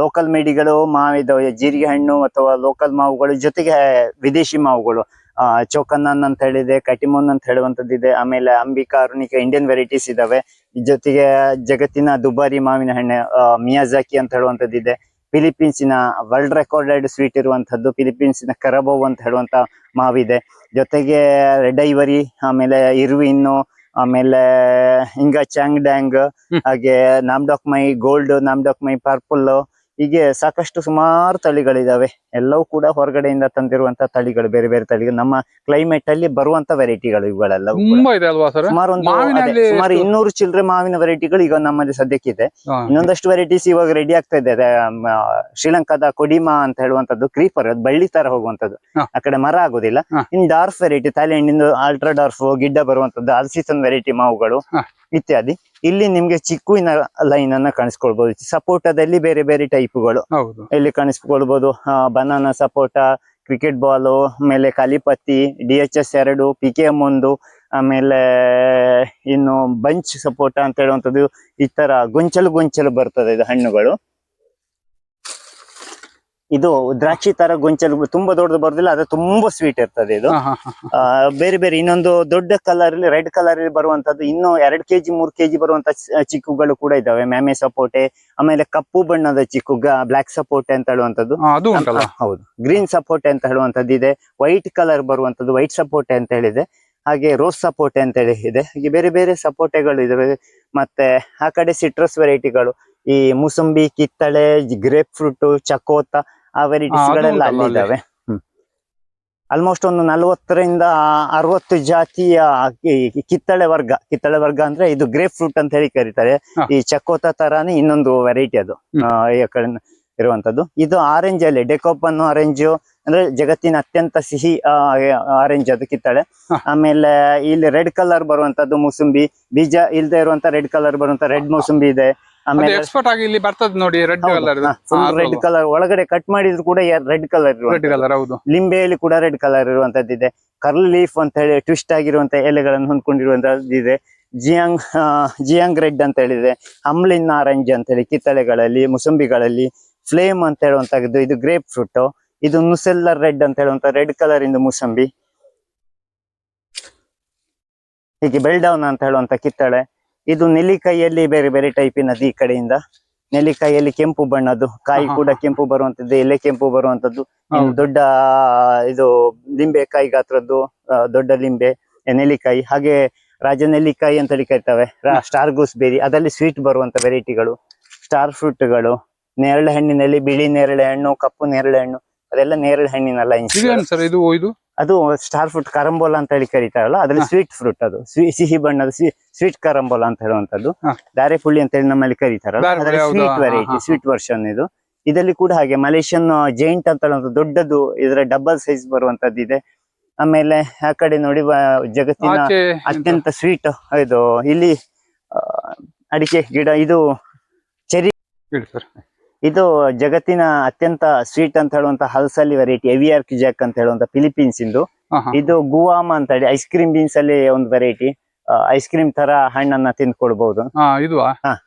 ಲೋಕಲ್ ಮೇಡಿಗಳು ಮಾವಿದಾವೆ ಜೀರಿಗೆ ಹಣ್ಣು ಅಥವಾ ಲೋಕಲ್ ಮಾವುಗಳು ಜೊತೆಗೆ ವಿದೇಶಿ ಮಾವುಗಳು. ಆ ಚೌಕನ್ನನ್ ಅಂತ ಹೇಳಿದೆ ಕಟಿಮೋನ್ ಅಂತ ಹೇಳುವಂತದ್ದು ಇದೆ ಆಮೇಲೆ ಅಂಬಿಕಾ ಅರುಣಿಕ ಇಂಡಿಯನ್ ವೆರೈಟೀಸ್ ಇದಾವೆ. ಜೊತೆಗೆ ಜಗತ್ತಿನ ದುಬಾರಿ ಮಾವಿನ ಹಣ್ಣು ಮಿಯಾಜಾಕಿ ಅಂತ ಹೇಳುವಂತದ್ದು ಇದೆ ಫಿಲಿಪೀನ್ಸಿನ ವರ್ಲ್ಡ್ ರೆಕಾರ್ಡೆಡ್ ಸ್ವೀಟ್ ಇರುವಂತದ್ದು ಫಿಲಿಪೀನ್ಸಿನ ಕರಬೋವ್ ಅಂತ ಹೇಳುವಂತ ಮಾವಿದೆ. ಜೊತೆಗೆ ರೆಡ್ ಐವರಿ ಆಮೇಲೆ ಇರ್ವಿನ್ನು ಆಮೇಲೆ ಹಿಂಗ ಚಾಂಗ್ ಡ್ಯಾಂಗ್. ಹಾಗೆ ನಾಮ್ಡಾಕ್ ಮೈ ಗೋಲ್ಡ್ ನಾಮ್ಡಾಕ್ ಮೈ ಪರ್ಪಲ್ ಹೀಗೆ ಸಾಕಷ್ಟು ಸುಮಾರು ತಳಿಗಳಿದಾವೆ. ಎಲ್ಲವೂ ಕೂಡ ಹೊರಗಡೆಯಿಂದ ತಂದಿರುವಂತ ತಳಿಗಳು ಬೇರೆ ಬೇರೆ ತಳಿಗಳು. ನಮ್ಮ ಕ್ಲೈಮೇಟ್ ಅಲ್ಲಿ ಬರುವಂತ ವೆರೈಟಿಗಳು ಇವುಗಳೆಲ್ಲ ತುಂಬಾ ಇದೆ ಅಲ್ವಾ ಸರ್? ಸುಮಾರು ಒಂದು ಅದೇ, ಸುಮಾರು? ಇನ್ನೂರು ಚಿಲ್ಲರೆ ಮಾವಿನ ವೆರೈಟಿಗಳು ಈಗ ನಮ್ಮಲ್ಲಿ ಸದ್ಯಕ್ಕಿದೆ. ಇನ್ನೊಂದಷ್ಟು ವೆರೈಟೀಸ್ ಇವಾಗ ರೆಡಿ ಆಗ್ತಾ ಇದೆ. ಅದೇ, ಮ್, ಶ್ರೀಲಂಕಾದ ಕೊಡಿಮಾ ಅಂತ ಹೇಳುವಂತದ್ದು ಕ್ರೀಪರ್ ಅದು ಬಳ್ಳಿ ತರ ಹೋಗುವಂತದ್ದು ಹಾ. ಆ ಕಡೆ ಮರ ಆಗುದಿಲ್ಲ. ಹಾ. In dwarf variety Thailand ultra dwarf ಗಿಡ್ಡ ಬರುವಂತದ್ದು ಅಲ್ಸಿಸನ್ ವೆರೈಟಿ ಮಾವುಗಳು ಹಾ. ಇತ್ಯಾದಿ. ಇಲ್ಲಿ ನಿಮ್ಗೆ ಚಿಕ್ಕುವಿನ ಲೈನ್ ಅನ್ನ ಕಾಣಿಸ್ಕೊಳ್ಬಹುದು ಸಪೋಟದಲ್ಲಿ ಬೇರೆ ಬೇರೆ ಟೈಪ್ಗಳು ಇಲ್ಲಿ ಕಾಣಿಸ್ಕೊಳ್ಬಹುದು ಬನಾನಾ ಸಪೋಟ ಕ್ರಿಕೆಟ್ ಬಾಲು ಆಮೇಲೆ ಕಾಲಿಪತ್ತಿ ಡಿ ಎಚ್ ಎಸ್ ಎರಡು ಪಿ ಕೆ ಎಂ ಒಂದು ಆಮೇಲೆ ಇನ್ನು ಬಂಚ್ ಸಪೋಟ ಅಂತ ಹೇಳುವಂಥದ್ದು ಈ ತರ ಗೊಂಚಲು ಗೊಂಚಲು ಬರ್ತದೆ ಇದು ಹಣ್ಣುಗಳು. ಇದು ದ್ರಾಕ್ಷಿ ತರ ಗೊಂಚಲು ತುಂಬಾ ದೊಡ್ಡದು ಬರುದಿಲ್ಲ ಅದು ತುಂಬಾ ಸ್ವೀಟ್ ಇರ್ತದೆ ಇದು. ಆ, ಬೇರೆ ಬೇರೆ ಇನ್ನೊಂದು ದೊಡ್ಡ ಕಲರ್ ಅಲ್ಲಿ ರೆಡ್ ಕಲರ್ ಅಲ್ಲಿ ಬರುವಂತದ್ದು ಇನ್ನು ಎರಡ್ ಕೆಜಿ ಮೂರ್ ಕೆಜಿ ಬರುವಂತ ಚ- ಚಿಕ್ಕುಗಳು ಕೂಡ ಇದಾವೆ ಮ್ಯಾಮೆ ಸಪೋಟೆ ಆಮೇಲೆ ಕಪ್ಪು ಬಣ್ಣದ ಚಿಕ್ಕು ಬ್ಲಾಕ್ ಸಪೋಟೆ ಅಂತ ಹೇಳುವಂತದ್ದು. ಹಾ, ಅದು ಉಂಟಲ್ಲ? ಆ, ಹೌದು. ಗ್ರೀನ್ ಸಪೋಟೆ ಅಂತ ಹೇಳುವಂತದ್ದು ಇದೆ. ವೈಟ್ ಕಲರ್ ಬರುವಂತದ್ದು ವೈಟ್ ಸಪೋಟೆ ಅಂತ ಹೇಳಿದೆ. ಹಾಗೆ ರೋಸ್ ಸಪೋಟೆ ಅಂತ ಹೇಳಿ ಇದೆ. ಹಾಗೆ ಬೇರೆ ಬೇರೆ ಸಪೋಟೆಗಳು ಇದಾವೆ. ಮತ್ತೆ ಆ ಕಡೆ ಸಿಟ್ರಸ್ ವೆರೈಟಿಗಳು ಈ ಮೂಸಂಬಿ ಕಿತ್ತಳೆ ಗ್ರೇಪ್ ಫ್ರೂಟ್ ಚಕೋತ ಆ ವೆರೈಟೀಸ್ ಅದು ಗಳೆಲ್ಲ ಅಲ್ಲಿ ಉಂಟಲ್ಲ ಇದಾವೆ ಆಲ್ಮೋಸ್ಟ್ ಒಂದು ನಲವತ್ತರಿಂದ ಅರವತ್ತು ಜಾತಿಯ ಕಿತ್ತಳೆ ವರ್ಗ. ಕಿತ್ತಳೆ ವರ್ಗ ಅಂದ್ರೆ ಇದು ಗ್ರೇಪ್ ಫ್ರೂಟ್ ಅಂತ ಹೇಳಿ ಕರೀತಾರೆ. ಈ ಚಕೋತ ತರಾನೇ ಇನ್ನೊಂದು ವೆರೈಟಿ ಅದು. ಇರುವಂತದ್ದು. ಇದು ಆರೆಂಜ್ ಅಲ್ಲಿ ಡೆಕೋಪ್ ಡೆಕೋಪನ್ ಆರೆಂಜ್ ಅಂದ್ರೆ ಜಗತ್ತಿನ ಅತ್ಯಂತ ಸಿಹಿ ಆರೆಂಜ್ ಅದು ಕಿತ್ತಳೆ. ಆಮೇಲೆ ಇಲ್ಲಿ ರೆಡ್ ಕಲರ್ ಬರುವಂತದ್ದು ಮೂಸಂಬಿ. ಬೀಜ ಇಲ್ದೇ ಇರುವಂತ ರೆಡ್ ಕಲರ್ ಬರುವಂತ ರೆಡ್ ಮೂಸಂಬಿ ಇದೆ. ಆಮೇಲೆ ಎಕ್ಸ್ಪರ್ಟ್ ಆಗಿ ಇಲ್ಲಿ ಬರ್ತದೆ ನೋಡಿ ರೆಡ್ ಕಲರ್ ರೆಡ್ ಕಲರ್ ಒಳಗಡೆ ಕಟ್ ಮಾಡಿದ್ರು ಕೂಡ ರೆಡ್ ಕಲರ್ ರೆಡ್ ಕಲರ್ ಹೌದು. ಲಿಂಬೆಯಲ್ಲಿ ಕೂಡ ರೆಡ್ ಕಲರ್ ಇರುವಂತದ್ದಿದೆ ಕರ್ಲ್ ಲೀಫ್ ಅಂತ ಹೇಳಿ ಟ್ವಿಸ್ಟ್ ಆಗಿರುವಂತ ಎಲೆಗಳನ್ನು ಹೊಂದ್ಕೊಂಡಿರುವಂತದ್ದು ಇದೆ. ಜಿಯಾಂಗ್ ಜಿಯಾಂಗ್ ರೆಡ್ ಅಂತ ಹೇಳಿದೆ ಅಮ್ಲಿನ್ ಆರೆಂಜ್ ಅಂತ ಹೇಳಿ ಕಿತ್ತಳೆಗಳಲ್ಲಿ ಮುಸಂಬಿಗಳಲ್ಲಿ ಫ್ಲೇಮ್ ಅಂತ ಹೇಳುವಂತದ್ದು ಇದು ಗ್ರೇಪ್ ಫ್ರೂಟ್ ಇದು ನುಸೆಲ್ಲರ್ ರೆಡ್ ಅಂತ ಹೇಳುವಂತ ರೆಡ್ ಕಲರಿಂದ ಮುಸಂಬಿ. ಹೀಗೆ ಬೆಲ್ಡೌನ್ ಅಂತ ಹೇಳುವಂತ ಕಿತ್ತಳೆ. ಇದು ನೆಲ್ಲಿಕಾಯಿಯಲ್ಲಿ ಬೇರೆ ಬೇರೆ ಟೈಪಿನದ್ದು ಈ ಕಡೆಯಿಂದ. ನೆಲ್ಲಿಕಾಯಿಯಲ್ಲಿ ಕೆಂಪು ಬಣ್ಣದ್ದು ಕಾಯಿ ಕೂಡ ಕೆಂಪು ಬರುವಂತದ್ದು ಎಲೆ ಕೆಂಪು ಬರುವಂತದ್ದು. ದೊಡ್ಡ ಇದು ಇದು ಲಿಂಬೆಕಾಯಿ ಗಾತ್ರದ್ದು ದೊಡ್ಡ ಲಿಂಬೆ ನೆಲ್ಲಿಕಾಯಿ. ಹಾಗೆ ರಾಜ ನೆಲ್ಲಿಕಾಯಿ ಅಂತ ಹೇಳಿ ಕರಿತವೆ. ಸ್ಟಾರ್ ಗೂಸ್ ಬೇರಿ. ಅದರಲ್ಲಿ ಸ್ವೀಟ್ ಬರುವಂತ ವೆರೈಟಿಗಳು. ಸ್ಟಾರ್ ಫ್ರೂಟ್ಗಳು ನೇರಳೆ ಹಣ್ಣಿನಲ್ಲಿ ಬಿಳಿ ನೇರಳೆ ಹಣ್ಣು ಕಪ್ಪು ನೇರಳೆ ಹಣ್ಣು ಅದೆಲ್ಲ ನೇರಳೆ ಹಣ್ಣಿನ ಲೈನ್ಸ್ ಇದು? ಅದು ಸ್ಟಾರ್ ಫ್ರೂಟ್ ಕರಂಬೋಲ ಅಂತ ಹೇಳಿ ಕರೀತಾರಲ್ಲ ಅದ್ರಲ್ಲಿ. ಸ್ವೀಟ್ ಫ್ರೂಟ್ ಅದು ಸಿಹಿ ಬಣ್ಣದ ಸ್ವೀಟ್ ಕರಂಬೋಲ ಅಂತ ಹೇಳುವಂತದ್ದು ಹಾ. ದಾರೆಪುಳಿ ಅಂತ ಹೇಳಿ ನಮ್ಮಲ್ಲಿ ಕರೀತಾರಲ್ಲ ಅದ್ರಲ್ಲಿ. Sweet variety. ಸ್ವೀಟ್ ವರ್ಷನ್ ಇದು ಇದರಲ್ಲಿ ಕೂಡ ಹಾಗೆ ಮಲೇಷಿಯನ್ ಜೈಂಟ್ ಅಂತ ಹೇಳುವಂತ ದೊಡ್ಡದು ಇದರ ಡಬಲ್ ಸೈಜ್ ಬರುವಂತದ್ದು ಇದೆ ಆಮೇಲೆ ಆ ಕಡೆ ನೋಡಿ ಜಗತ್ತಿನ ಅತ್ಯಂತ ಸ್ವೀಟ್ ಇದು ಇಲ್ಲಿ ಅಡಿಕೆ ಗಿಡ ಇದು ಚೆರಿ ಸರ್ ಇದು ಜಗತ್ತಿನ ಅತ್ಯಂತ ಸ್ವೀಟ್ ಅಂತ ಹೇಳುವಂತ ಹಲ್ಸಲ್ಲಿ ವೆರೈಟಿ ಎವಿಯಾರ್ಕ್ ಜಾಕ್ ಅಂತ ಹೇಳುವಂತ ಫಿಲಿಪೀನ್ಸ್ ಇಂದು. ಇದು ಗುವಾಮ ಅಂತ ಹೇಳಿ ಐಸ್ ಕ್ರೀಮ್ ಬೀನ್ಸ್ ಅಲ್ಲಿ ಒಂದು ವೆರೈಟಿ ಐಸ್ ಕ್ರೀಮ್ ತರ ಹಣ್ಣನ್ನ ತಿಂದ್ಕೊಳ್ಬಹುದು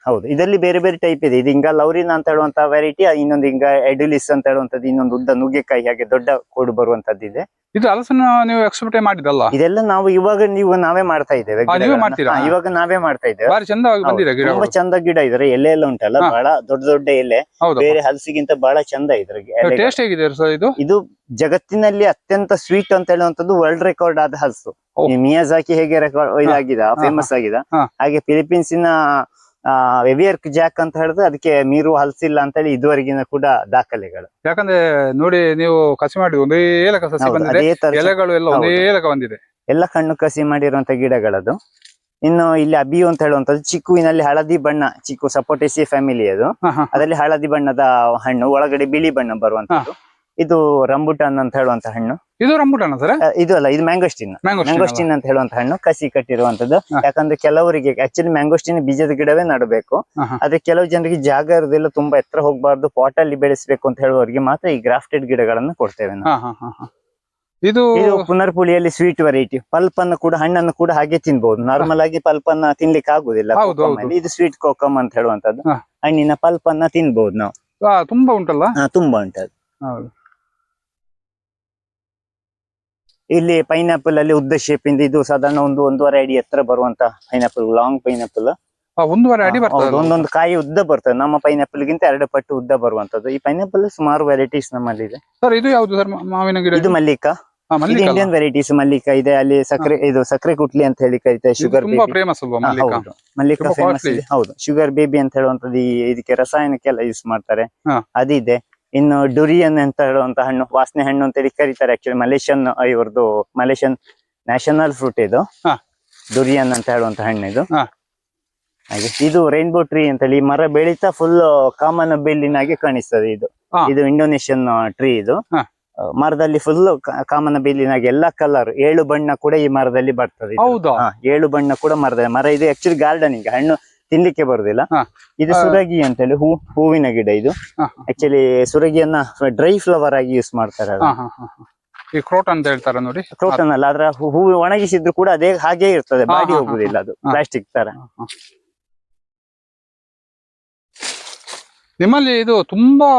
ಹೌದು. ಇದರಲ್ಲಿ ಬೇರೆ ಬೇರೆ ಟೈಪ್ ಇದೆ. ಇದು ಹಿಂಗ ಲೌರಿನ ಅಂತ ಹೇಳುವಂತ ವೆರೈಟಿ ಇನ್ನೊಂದು ಹಿಂಗ ಎಡುಲಿಸ್ ಅಂತ ಹೇಳುವಂತದ್ದು ಇನ್ನೊಂದು ಉದ್ದ ನುಗ್ಗೆಕಾಯಿ ಹಾಗೆ ದೊಡ್ಡ ಕೋಡು ಬರುವಂತದ್ದು ಇದೆ ಇದು ಹಲಸನ್ನ ನೀವು ಎಕ್ಸ್ಪೆಕ್ಟ್ ಮಾಡಿದಲ್ಲ ಇದೆಲ್ಲ ನಾವು ಇವಾಗ ನೀವು ನಾವೇ ಮಾಡ್ತಾ ಇದ್ದೇವೆ ಆ, ನೀವೇ ಮಾಡ್ತೀರಾ? ಹಾ, ಇವಾಗ ನಾವೇ ಮಾಡ್ತಾ ಇದ್ದೇವೆ. ಬಾರಿ ಚಂದವಾಗಿ ಬಂದಿದೆ ಹೌದು, ಗಿಡ ತುಂಬಾ ಚಂದ ಗಿಡ ಇದ್ರೆ. ಎಲೆ ಎಲ್ಲ ಉಂಟಲ್ಲ ಹಾ. ಬಹಳ ದೊಡ್ಡ ದೊಡ್ಡ ಎಲೆ. ಹೌದು. ಬೇರೆ ಹಲಸಿಗಿಂತ ಬಹಳ ಚಂದ ಇದ್ರೆ ಎಲೆಗಳು. ಟೇಸ್ಟ್ ಹೇಗಿದೆ ಸರ್ ಇದು? ಇದು ಜಗತ್ತಿನಲ್ಲಿ ಅತ್ಯಂತ ಸ್ವೀಟ್ ಅಂತ ಹೇಳುವಂತದ್ದು ವರ್ಲ್ಡ್ ರೆಕಾರ್ಡ್ ಆದ ಹಲಸು. ಓ. ಈ ಮಿಯಾಜಾಕಿ ಹೇಗೆ ರೆಕಾರ್ಡ್ ಇದಾಗಿದೆ ಹಾ, ಫೇಮಸ್ ಆಗಿದೆ. ಹಾ. ಹಾಗೆ ಫಿಲಿಪೀನ್ಸಿನ ವೆವಿಯರ್ಕ್ ಜಾಕ್ ಅಂತ ಹೇಳಿದ್ರೆ ಅದಕ್ಕೆ ನೀರು ಹಲಸಿಲ್ಲ ಅಂತ ಹೇಳಿ ಇದುವರೆಗಿನ ಕೂಡ ದಾಖಲೆಗಳು. ಯಾಕಂದ್ರೆ ನೋಡಿ ನೀವು ಕಸಿ ಮಾಡಿ ಒಂದೇ ಏಲಕ ಸಸಿ ಹೌದು, ಬಂದಿದೆ. ಅದೇ ತರ ಎಲೆಗಳು ಎಲ್ಲ ಒಂದೇ ಬಂದಿದೆ. ಎಲ್ಲ ಕಣ್ಣು ಕಸಿ ಮಾಡಿರುವಂತ ಗಿಡಗಳದು. ಇನ್ನು ಇಲ್ಲಿ ಅಬಿಯು ಅಂತ ಹೇಳುವಂತದ್ದು ಚಿಕ್ಕುವಿನಲ್ಲಿ ಹಳದಿ ಬಣ್ಣ ಚಿಕ್ಕು ಸಪೋಟೇಸಿ ಫ್ಯಾಮಿಲಿ ಅದು ಹಾ, ಹಾ. ಅದರಲ್ಲಿ ಹಳದಿ ಬಣ್ಣದ ಹಣ್ಣು ಒಳಗಡೆ ಬಿಳಿ ಬಣ್ಣ ಬರುವಂತದ್ದು ಇದು ರಂಬುಟನ್ ಅಂತ ಹೇಳುವಂತ ಹಣ್ಣು. ಇದು ರಂಬುಟಾನ ಸರ್? ಇದು ಅಲ್ಲ ಇದು ಮ್ಯಾಂಗೋಸ್ಟಿನ್ ಮ್ಯಾಂಗೋ ಮ್ಯಾಂಗೋಸ್ಟಿನ್ ಅಂತ ಹೇಳುವಂತ ಹಣ್ಣು ಕಸಿ ಕಟ್ಟಿರುವಂತದ್ದು. ಯಾಕಂದ್ರೆ ಕೆಲವರಿಗೆ ಆಕ್ಚುಲಿ ಮ್ಯಾಂಗೋಸ್ಟಿನ್ ಬೀಜದ ಗಿಡವೇ ನಡಬೇಕು. ಆದ್ರೆ ಕೆಲವು ಜನರಿಗೆ ಜಾಗ ಇರೋದಿಲ್ಲ ತುಂಬಾ ಎತ್ತರ ಹೋಗಬಾರ್ದು ಪಾಟ್ ಅಲ್ಲಿ ಬೆಳೆಸಬೇಕು ಅಂತ ಹೇಳುವವರಿಗೆ ಮಾತ್ರ ಈ ಗ್ರಾಫ್ಟೆಡ್ ಗಿಡಗಳನ್ನು ಕೊಡ್ತೇವೆ ನಾವು. ಇದು ಪುನರ್ಪುಳಿಯಲ್ಲಿ ಸ್ವೀಟ್ ವೆರೈಟಿ ಪಲ್ಪ್ ಅನ್ನು ಕೂಡ ಹಣ್ಣನ್ನು ಕೂಡ ಹಾಗೆ ತಿನ್ಬಹುದು ನಾರ್ಮಲ್ ಆಗಿ ಪಲ್ಪ್ ಅನ್ನ ತಿನ್ಲಿಕ್ಕೆ ಆಗುದಿಲ್ಲ. ಇದು ಸ್ವೀಟ್ ಕೋಕಮ್ ಅಂತ ಹೇಳುವಂತದ್ದು. ಹಣ್ಣಿನ ಪಲ್ಪ್ ಅನ್ನ ತಿನ್ಬಹುದು ನಾವು ತುಂಬಾ ಉಂಟಲ್ಲ? ತುಂಬಾ ಉಂಟದು. ಹೌದು. ಇಲ್ಲಿ ಪೈನಾಪಲ್ ಅಲ್ಲಿ ಉದ್ದ ಶೇಪ್ ಇಂದ ಇದು ಸಾಧಾರಣ ಒಂದು ಒಂದೂವರೆ ಅಡಿ ಎತ್ತರ ಬರುವಂತ ಪೈನಾಪಲ್ ಲಾಂಗ್ ಪೈನಾಪಲ್ ಒಂದೂವರೆ ಅಡಿ ಬರ್ತದೆ ಒಂದೊಂದು ಕಾಯಿ ಉದ್ದ ಬರ್ತದೆ. ನಮ್ಮ ಪೈನಾಪಲ್ ಗಿಂತ ಎರಡು ಪಟ್ಟು ಉದ್ದ ಬರುವಂತದ್ದು. ಈ ಪೈನಾಪಲ್ ಸುಮಾರು ವೆರೈಟೀಸ್ ನಮ್ಮಲ್ಲಿ ಇದೆ. ಸರ್ ಇದು ಯಾವ್ದು ಸರ್ ಮಾವಿನ ಗಿಡ ಇದು ಮಲ್ಲಿಕ. ಇದು ಇಂಡಿಯನ್ ವೆರೈಟೀಸ್ ಮಲ್ಲಿಕ ಇದೆ. ಅಲ್ಲಿ ಸಕ್ಕರೆ ಇದು ಸಕ್ಕರೆ ಕುಟ್ಲಿ ಅಂತ ಹೇಳಿ ಕರಿತಾರೆ ಶುಗರ್ ಮಲ್ಲಿಕ? ಹೌದು. ಮಲ್ಲಿಕ ಫೇಮಸ್ ಇದೆ. ಹೌದು. ಶುಗರ್ ಬೇಬಿ ಅಂತ ಹೇಳುವಂತದ್ದು ಈ ಇದಕ್ಕೆ ರಸಾಯನಕ್ಕೆಲ್ಲ ಯೂಸ್ ಮಾಡ್ತಾರೆ. ಅದಿದೆ. ಇನ್ನು ಡುರಿಯನ್ ಅಂತ ಹೇಳುವಂತ ಹಣ್ಣು ವಾಸನೆ ಹಣ್ಣು ಅಂತ ಹೇಳಿ ಕರೀತಾರೆ ಆಕ್ಚುಲಿ ಮಲೇಷಿಯನ್ ಇವ್ರದ್ದು ಮಲೇಷಿಯನ್ ನ್ಯಾಷನಲ್ ಫ್ರೂಟ್ ಇದು. ಡುರಿಯನ್ ಅಂತ ಹೇಳುವಂತ ಹಣ್ಣು ಇದು. ಹಾಗೆ ಇದು ರೈನ್ಬೋ ಟ್ರೀ ಅಂತ ಹೇಳಿ ಈ ಮರ ಬೆಳೀತಾ ಫುಲ್ ಕಾಮನ್ ಬೇಲಿನಾಗೆ ಕಾಣಿಸ್ತದೆ ಇದು ಇದು ಇಂಡೋನೇಷಿಯನ್ ಟ್ರೀ ಇದು. ಮರದಲ್ಲಿ ಫುಲ್ ಕಾಮನ ಹಾಗೆ ಎಲ್ಲಾ ಕಲರ್ ಏಳು ಬಣ್ಣ ಕೂಡ ಈ ಮರದಲ್ಲಿ ಬರ್ತದೆ. ಏಳು ಬಣ್ಣ ಕೂಡ ಮರದ ಮರ ಇದು ಆಕ್ಚುಲಿ ಗಾರ್ಡನಿಂಗ್ ಹಣ್ಣು ತಿನ್ಲಿಕ್ಕೆ ಬರುದಿಲ್ಲ. ಇದು. ಸುರಗಿ ಅಂತ ಹೇಳಿ ಹೂ ಹೂವಿನ ಗಿಡ ಇದು. ಆಕ್ಚುಲಿ ಸುರಗಿಯನ್ನ ಡ್ರೈ ಫ್ಲವರ್ ಆಗಿ ಯೂಸ್ ಮಾಡ್ತಾರೆ. ಈ ಕ್ರೋಟ್ ಅಂತ ಹೇಳ್ತಾರೆ ನೋಡಿ. ಕ್ರೋಟನ್ ಅಲ್ಲ ಅದ್ರ ಹೂವು ಒಣಗಿಸಿದ್ರು ಕೂಡ ಅದೇ ಹಾಗೆ ಇರ್ತದೆ ಬಾಡಿ ಹೋಗುದಿಲ್ಲ ಅದು ಪ್ಲಾಸ್ಟಿಕ್ ತರ. ನಿಮ್ಮಲ್ಲಿ ಇದು ತುಂಬಾ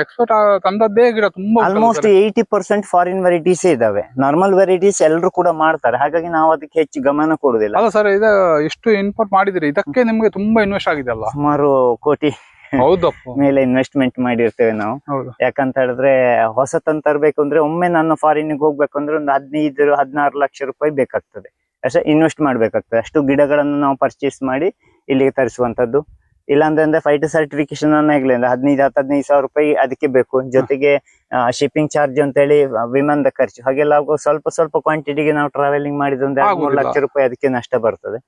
ಎಕ್ಸ್ಪೋರ್ಟ್ ತಂದದ್ದೇ ಗಿಡ ತುಂಬಾ almost? Eighty percent foreign varieties ಇದಾವೆ. ನಾರ್ಮಲ್ ವೆರೈಟೀಸ್ ಎಲ್ಲರೂ ಕೂಡ ಮಾಡ್ತಾರೆ. ಹಾಗಾಗಿ ನಾವು ಅದಕ್ಕೆ ಹೆಚ್ಚು ಗಮನ ಕೊಡುದಿಲ್ಲ ಅಲ್ಲ ಸರ್ ಇದು ಇಷ್ಟು ಇನ್ಪೋರ್ಟ್ ಮಾಡಿದ್ರಿ ಇದಕ್ಕೆ ನಿಮ್ಗೆ ತುಂಬಾ ಇನ್ವೆಸ್ಟ್ ಆಗಿದೆ ಅಲ್ಲ ಸುಮಾರು ಕೋಟಿ ಹೌದಪ್ಪ. ಮೇಲೆ ಇನ್ವೆಸ್ಟ್ಮೆಂಟ್ ಮಾಡಿರ್ತೇವೆ ನಾವು. ಯಾಕಂತ ಹೇಳಿದ್ರೆ ಹೊಸತನ್ ತರಬೇಕು ಅಂದ್ರೆ ಒಮ್ಮೆ ನಾನು ಫಾರಿನ್ ಹೋಗ್ಬೇಕು ಅಂದ್ರೆ ಒಂದು ಹದಿನೈದು ಹದಿನಾರು ಲಕ್ಷ ರೂಪಾಯಿ ಬೇಕಾಗ್ತದೆ. ಅಷ್ಟೇ ಇನ್ವೆಸ್ಟ್ ಮಾಡ್ಬೇಕಾಗ್ತದೆ. ಅಷ್ಟು ಗಿಡಗಳನ್ನು ನಾವು ಪರ್ಚೇಸ್ ಮಾಡಿ ಇಲ್ಲಿಗೆ ತರಿಸುವಂತದ್ದು ಇಲ್ಲಾಂದ್ರೆ ಫೈವ್ ಟು ಸರ್ಟಿಫಿಕೇಶನ್ ಅನ್ನಗ್ಲಿಂದ ಹದಿನೈದು ಹತ್ತು ಹದಿನೈದು ಸಾವಿರ ರೂಪಾಯಿ ಅದಕ್ಕೆ ಬೇಕು. ಜೊತೆಗೆ ಶಿಪ್ಪಿಂಗ್ ಚಾರ್ಜ್ ಅಂತ ಹೇಳಿ ವಿಮಾನದ ಖರ್ಚು. ಹಾಗೆಲ್ಲ ಆಗೋ ಸ್ವಲ್ಪ ಸ್ವಲ್ಪ ಕ್ವಾಂಟಿಟಿಗೆ ನಾವು ಟ್ರಾವೆಲಿಂಗ್ ಮಾಡಿದ್ರೆ ಒಂದು ಮೂರು ಲಕ್ಷ ರೂಪಾಯಿ ಅದಕ್ಕೆ ನಷ್ಟ ಬರ್ತದೆ.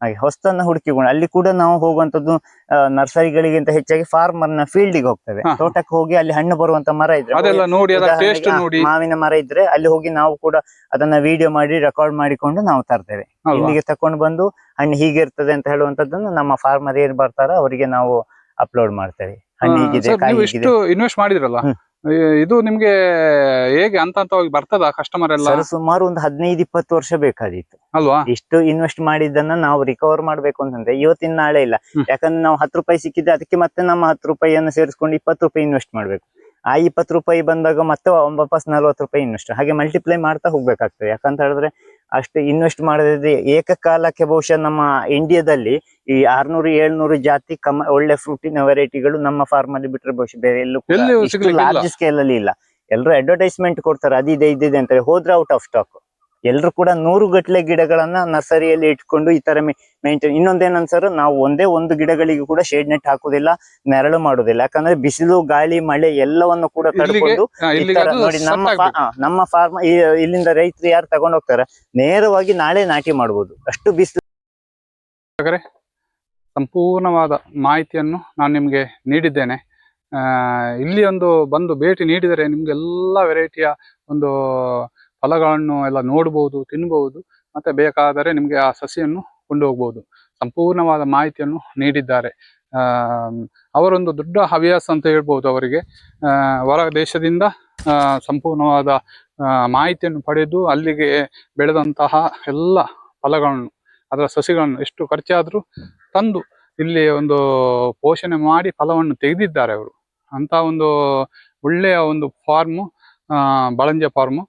ಹಾಗೆ ಹೊಸ್ತನ್ನ ಹುಡುಕಿಕೊಂಡು ಅಲ್ಲಿ ಕೂಡ ನಾವು ಹೋಗುವಂತದ್ದು ನರ್ಸರಿಗಳಿಗಿಂತ ಹೆಚ್ಚಾಗಿ ಫಾರ್ಮರ್ನ ಫೀಲ್ಡಿಗೆ ಹೋಗ್ತೇವೆ. ಹಾ, ಹಾ. ತೋಟಕ್ಕೆ ಹೋಗಿ ಅಲ್ಲಿ ಹಣ್ಣು ಬರುವಂತ ಮರ ಇದ್ರೆ ಮಾವಿನ ಮರ ಇದ್ರೆ ಅಲ್ಲಿ ಹೋಗಿ ನಾವು ಕೂಡ ಅದನ್ನ ವಿಡಿಯೋ ಮಾಡಿ ರೆಕಾರ್ಡ್ ಮಾಡಿಕೊಂಡು ನಾವು ತರ್ತೇವೆ. ಇಲ್ಲಿಗೆ ತಕೊಂಡು ಬಂದು ಹಣ್ಣು ಹೀಗೆ ಇರ್ತದೆ ಅಂತ ಹೇಳುವಂತದ್ದನ್ನು ನಮ್ಮ ಫಾರ್ಮರ್ ಏನ್ ಬರ್ತಾರ ಅವರಿಗೆ ನಾವು ಅಪ್ಲೋಡ್ ಮಾಡ್ತೇವೆ. ಹಣ್ಣು ಹೀಗಿದೆ ಇನ್ವೆಸ್ಟ್ ಮಾಡಿದ್ರಲ್ಲ? ಇದು ನಿಮ್ಗೆ ಹೇಗೆ ಅಂತ ಹಂತವಾಗಿ ಬರ್ತದ ಕಸ್ಟಮರ್ ಎಲ್ಲ? ಸರ್ ಸುಮಾರು ಒಂದು ಹದಿನೈದು ಇಪ್ಪತ್ತು ವರ್ಷ ಬೇಕಾದಿತ್ತು ಅಲ್ವಾ? ಇಷ್ಟು ಇನ್ವೆಸ್ಟ್ ಮಾಡಿದ್ದನ್ನ ನಾವು ರಿಕವರ್ ಮಾಡ್ಬೇಕು ಅಂತಂದ್ರೆ ಇವತ್ತಿನ ನಾಳೆ ಇಲ್ಲ. ಯಾಕಂದ್ರೆ ನಾವು ಹತ್ತು ರೂಪಾಯಿ ಸಿಕ್ಕಿದ್ರೆ ಅದಕ್ಕೆ ಮತ್ತೆ ನಮ್ಮ ಹತ್ತು ರೂಪಾಯಿಯನ್ನು ಸೇರಿಸ್ಕೊಂಡು ಇಪ್ಪತ್ತು ರೂಪಾಯಿ ಇನ್ವೆಸ್ಟ್ ಮಾಡ್ಬೇಕು. ಆ ಇಪ್ಪತ್ತು ರೂಪಾಯಿ ಬಂದಾಗ ಮತ್ತೆ ವಾಪಸ್ ನಲ್ವತ್ತು ರೂಪಾಯಿ ಇನ್ವೆಸ್ಟ್ ಹಾಗೆ ಮಲ್ಟಿಪ್ಲೈ ಮಾಡ್ತಾ ಹೋಗ್ಬೇಕಾಗ್ತದೆ. ಯಾಕಂತ ಹೇಳಿದ್ರೆ ಅಷ್ಟು ಇನ್ವೆಸ್ಟ್ ಮಾಡದಿದ್ರೆ ಏಕಕಾಲಕ್ಕೆ ಬಹುಶಃ ನಮ್ಮ ಇಂಡಿಯಾದಲ್ಲಿ ಈ ಆರ್ನೂರು ಏಳ್ನೂರು ಜಾತಿ ಕಮ ಒಳ್ಳೆ ಫ್ರೂಟಿನ ವೆರೈಟಿಗಳು ನಮ್ಮ ಫಾರ್ಮ್ ಅಲ್ಲಿ ಬಿಟ್ಟರೆ ಬಹುಶಃ ಬೇರೆ ಎಲ್ಲೂ ಲಾರ್ಜ್ ಸ್ಕೇಲ್ ಅಲ್ಲಿ ಇಲ್ಲ. ಎಲ್ಲರೂ ಅಡ್ವರ್ಟೈಸ್ಮೆಂಟ್ ಕೊಡ್ತಾರೆ ಅದಿದೆ ಇದಿದೆ ಅಂತ ಹೋದ್ರೆ ಔಟ್ ಆಫ್ ಸ್ಟಾಕ್ ಎಲ್ಲರೂ ಕೂಡ ನೂರು ಗಟ್ಟಲೆ ಗಿಡಗಳನ್ನ ನರ್ಸರಿಯಲ್ಲಿ ಇಟ್ಕೊಂಡು ಈ ತರ ಮೇಂಟೈನ್ ಇನ್ನೊಂದೇನ್ ಸರ್ ನಾವು ಒಂದೇ ಒಂದು ಗಿಡಗಳಿಗೆ ಕೂಡ ಶೇಡ್ ನೆಟ್ ಹಾಕುದಿಲ್ಲ ನೆರಳು ಮಾಡುದಿಲ್ಲ. ಯಾಕಂದ್ರೆ ಬಿಸಿಲು ಗಾಳಿ ಮಳೆ ಎಲ್ಲವನ್ನು ಕೂಡ ತಡ್ಕೊಂಡು ಈ ತರ ನೋಡಿ ನಮ್ಮ ನಮ್ಮ ಫಾರ್ಮ್ ಇಲ್ಲಿಂದ ರೈತರು ಯಾರು ತಗೊಂಡ್ ಹೋಗ್ತಾರೆ ನೇರವಾಗಿ ನಾಳೆ ನಾಟಿ ಮಾಡಬಹುದು ಅಷ್ಟು ಬಿಸಿಲು ಸಂಪೂರ್ಣವಾದ ಮಾಹಿತಿಯನ್ನು ನಾನು ನಿಮಗೆ ನೀಡಿದ್ದೇನೆ. ಆ, ಇಲ್ಲಿ ಒಂದು ಬಂದು ಭೇಟಿ ನೀಡಿದರೆ ನಿಮ್ಗೆಲ್ಲ ವೆರೈಟಿಯ ಒಂದು ಫಲಗಳನ್ನು ಎಲ್ಲ ನೋಡ್ಬೋದು ತಿನ್ನಬಹುದು ಮತ್ತೆ ಬೇಕಾದರೆ ನಿಮಗೆ ಆ ಸಸಿಯನ್ನು ಕೊಂಡು ಹೋಗ್ಬೋದು ಸಂಪೂರ್ಣವಾದ ಮಾಹಿತಿಯನ್ನು ನೀಡಿದ್ದಾರೆ. ಅವರೊಂದು ದೊಡ್ಡ ಹವ್ಯಾಸ ಅಂತ ಹೇಳ್ಬೋದು ಅವರಿಗೆ. ಹೊರ ದೇಶದಿಂದ ಸಂಪೂರ್ಣವಾದ ಮಾಹಿತಿಯನ್ನು ಪಡೆದು ಅಲ್ಲಿಗೆ ಬೆಳೆದಂತಹ ಎಲ್ಲ ಫಲಗಳನ್ನು, ಅದರ ಸಸಿಗಳನ್ನು ಎಷ್ಟು ಖರ್ಚಾದರೂ ತಂದು ಇಲ್ಲಿ ಒಂದು ಪೋಷಣೆ ಮಾಡಿ ಫಲವನ್ನು ತೆಗೆದಿದ್ದಾರೆ ಅವರು. ಅಂತ ಒಂದು ಒಳ್ಳೆಯ ಒಂದು ಫಾರ್ಮು ಬಳಂಜೆ ಫಾರ್ಮು